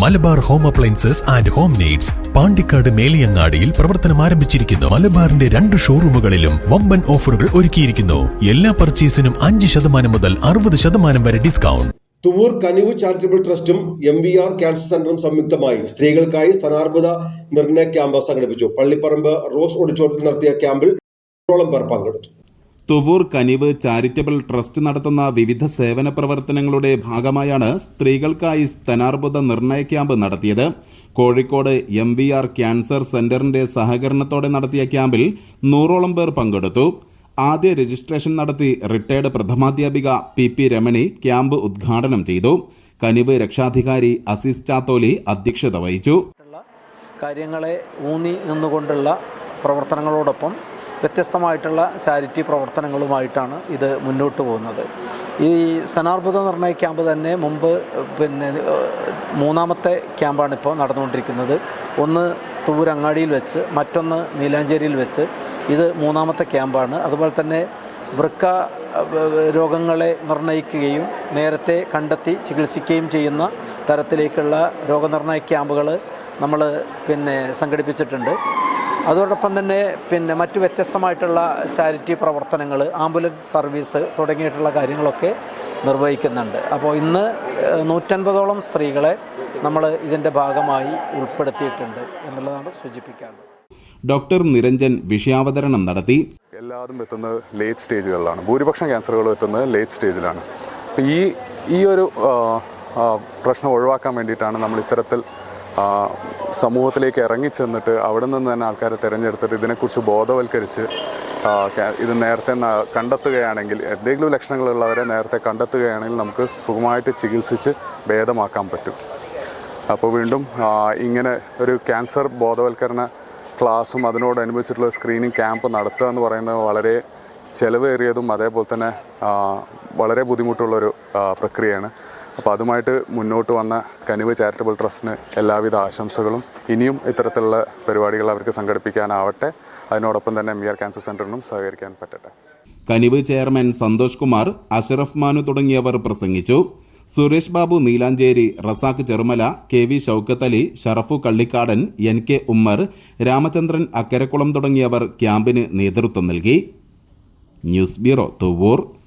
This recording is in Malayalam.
Malabar home appliances and home needs Pandikkad മേലിയങ്ങാടിയിൽ പ്രവർത്തനം ആരംഭിച്ചിരിക്കുന്നു. മലബാറിന്റെ രണ്ട് ഷോറൂമുകളിലും വമ്പൻ ഓഫറുകൾ ഒരുക്കിയിരിക്കുന്നു. എല്ലാ പർച്ചേസിനും അഞ്ച് ശതമാനം മുതൽ അറുപത് ശതമാനം വരെ ഡിസ്കൗണ്ട്. തുവൂർ കനിവ് ചാരിറ്റബിൾ ട്രസ്റ്റും എം വി ആർ ക്യാൻസർ സെന്ററും സംയുക്തമായി സ്ത്രീകൾക്കായി സ്ഥാനാർബുദ നിർണയ ക്യാമ്പ് സംഘടിപ്പിച്ചു. പള്ളിപ്പറമ്പ് റോസ് ഓഡിറ്റോറിയത്തിൽ നടത്തിയ ക്യാമ്പിൽ പേർ പങ്കെടുത്തു. തുവൂർ കനിവ് ചാരിറ്റബിൾ ട്രസ്റ്റ് നടത്തുന്ന വിവിധ സേവന പ്രവർത്തനങ്ങളുടെ ഭാഗമായാണ് സ്ത്രീകൾക്കായി സ്തനാർബുദ നിർണയ ക്യാമ്പ് നടത്തിയത്. Kozhikode M V R cancer സെന്ററിന്റെ സഹകരണത്തോടെ നടത്തിയ ക്യാമ്പിൽ നൂറോളം പേർ പങ്കെടുത്തു. ആദ്യ രജിസ്ട്രേഷൻ നടത്തി റിട്ടയർഡ് പ്രഥമാധ്യാപിക പി പി രമണി ക്യാമ്പ് ഉദ്ഘാടനം ചെയ്തു. കനിവ് രക്ഷാധികാരി അസീസ് ചാത്തോലി അധ്യക്ഷത വഹിച്ചു. കാര്യങ്ങളെ ഊന്നി നിന്നുകൊണ്ടുള്ള പ്രവർത്തനങ്ങളോടൊപ്പം വ്യത്യസ്തമായിട്ടുള്ള ചാരിറ്റി പ്രവർത്തനങ്ങളുമായിട്ടാണ് ഇത് മുന്നോട്ട് പോകുന്നത്. ഈ സ്ഥാനാർബുദ നിർണയ ക്യാമ്പ് തന്നെ മുമ്പ് പിന്നെ മൂന്നാമത്തെ ക്യാമ്പാണ് ഇപ്പോൾ നടന്നുകൊണ്ടിരിക്കുന്നത്. ഒന്ന് തൂരങ്ങാടിയിൽ വെച്ച് മറ്റൊന്ന് നീലാഞ്ചേരിയിൽ വെച്ച് ഇത് മൂന്നാമത്തെ ക്യാമ്പാണ്. അതുപോലെ തന്നെ വൃക്ക രോഗങ്ങളെ നിർണയിക്കുകയും നേരത്തെ കണ്ടെത്തി ചികിത്സിക്കുകയും ചെയ്യുന്ന തരത്തിലേക്കുള്ള രോഗനിർണയ ക്യാമ്പുകൾ നമ്മൾ പിന്നെ സംഘടിപ്പിച്ചിട്ടുണ്ട്. അതോടൊപ്പം തന്നെ പിന്നെ മറ്റു വ്യത്യസ്തമായിട്ടുള്ള ചാരിറ്റി പ്രവർത്തനങ്ങൾ ആംബുലൻസ് സർവീസ് തുടങ്ങിയിട്ടുള്ള കാര്യങ്ങളൊക്കെ നിർവഹിക്കുന്നുണ്ട്. അപ്പോൾ ഇന്ന് നൂറ്റൻപതോളം സ്ത്രീകളെ നമ്മൾ ഇതിന്റെ ഭാഗമായി ഉൾപ്പെടുത്തിയിട്ടുണ്ട് എന്നുള്ളതാണ് സൂചിപ്പിക്കാനുള്ളത്. ഡോക്ടർ നിരഞ്ജൻ വിഷയാവതരണം നടത്തി. എല്ലാതും എത്തുന്നത് ലേറ്റ് സ്റ്റേജുകളിലാണ്. ഭൂരിപക്ഷം ക്യാൻസറുകളും എത്തുന്നത് ലേറ്റ് സ്റ്റേജിലാണ്. അപ്പോൾ ഈ ഈ ഒരു പ്രശ്നം ഒഴിവാക്കാൻ വേണ്ടിയിട്ടാണ് നമ്മൾ ഇത്തരത്തിൽ സമൂഹത്തിലേക്ക് ഇറങ്ങിച്ചെന്നിട്ട് അവിടെ നിന്ന് തന്നെ ആൾക്കാരെ തിരഞ്ഞെടുത്തിട്ട് ഇതിനെക്കുറിച്ച് ബോധവൽക്കരിച്ച് ഇത് നേരത്തെ കണ്ടെത്തുകയാണെങ്കിൽ എന്തെങ്കിലും ലക്ഷണങ്ങളുള്ളവരെ നേരത്തെ കണ്ടെത്തുകയാണെങ്കിൽ നമുക്ക് സുഖമായിട്ട് ചികിത്സിച്ച് ഭേദമാക്കാൻ പറ്റും. അപ്പോൾ വീണ്ടും ഇങ്ങനെ ഒരു ക്യാൻസർ ബോധവൽക്കരണ ക്ലാസ്സും അതിനോടനുബന്ധിച്ചിട്ടുള്ള സ്ക്രീനിങ് ക്യാമ്പ് നടത്തുക എന്ന് പറയുന്നത് വളരെ ചിലവേറിയതും അതേപോലെ തന്നെ വളരെ ബുദ്ധിമുട്ടുള്ളൊരു പ്രക്രിയയാണ്. അപ്പോൾ അതുമായിട്ട് മുന്നോട്ട് വന്ന കനിവ് ചാരിറ്റബിൾ ട്രസ്റ്റിന് എല്ലാവിധ ആശംസകളും ഇനിയും ഇത്തരത്തിലുള്ള പരിപാടികൾ അവർക്ക് സംഘടിപ്പിക്കാനാവട്ടെ. അതിനോടൊപ്പം തന്നെ എം ക്യാൻസർ സെന്ററിനും സഹകരിക്കാൻ പറ്റട്ടെ. കനിവ് ചെയർമാൻ സന്തോഷ് കുമാർ അഷറഫ് മാനു തുടങ്ങിയവർ പ്രസംഗിച്ചു. Suresh Babu Neelancheri Razak Cherumala K V Shoukath Ali Sharafu Kallikkadan N K Ummer Ramachandran Akkarakkulam തുടങ്ങിയവർ ക്യാമ്പിന് നേതൃത്വം നൽകി. News bureau Thuvvur.